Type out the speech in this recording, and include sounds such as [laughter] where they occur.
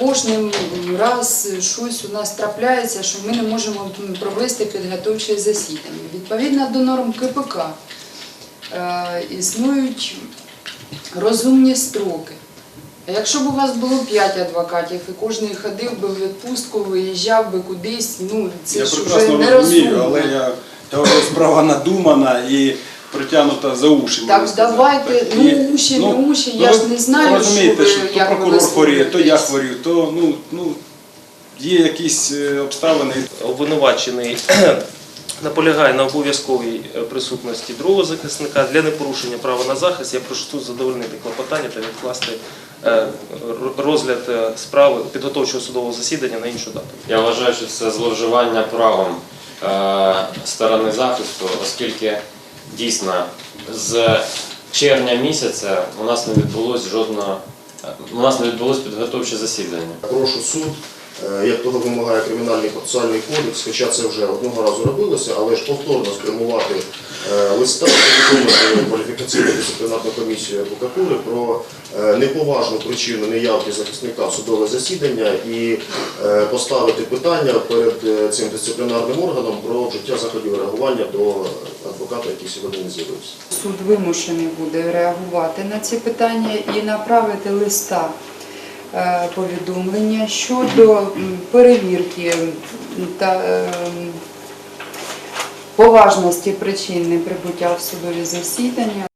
Кожним раз щось у нас трапляється, що ми не можемо провести підготовче засідання. Відповідно до норм КПК е, існують розумні строки. А якщо б у вас було 5 адвокатів і кожен ходив би в відпустку, виїжджав би кудись, ну це Я ж вже нерозумно. розумію, але я говорю, справа надумана і притягнута за уші. Так, можна сказати. давайте, ну, І, уші, не уші, я ви ж не знаю, розумієте, що що, ви- то як ви прокурор хворіє, то я висловлюєтесь. хворію, то ну, ну, є якісь е, обставини. обвинувачений [clears throat] наполягає на обов'язковій е, присутності другого захисника для непорушення права на захист. Я прошу суд задовольнити клопотання та відкласти е, р- розгляд е, справи підготовчого судового засідання на іншу дату. Я вважаю, що це зловживання правом е, сторони захисту, оскільки дійсно з червня місяця у нас не відбулось жодного е, у нас не відбулось підготовче засідання. Прошу суд, е, як того вимагає кримінальний процесуальний кодекс, хоча це вже одного разу робилося, але ж повторно спрямувати листа листа кваліфікаційну дисциплінарну комісію адвокатури про е, неповажну причину неявки захисника судове засідання і е, поставити питання перед е, цим дисциплінарним органом про вжиття заходів реагування до адвоката, який сьогодні не з'явився. Суд вимушений буде реагувати на ці питання і направити листа повідомлення щодо перевірки та поважності причин неприбуття в судові засідання.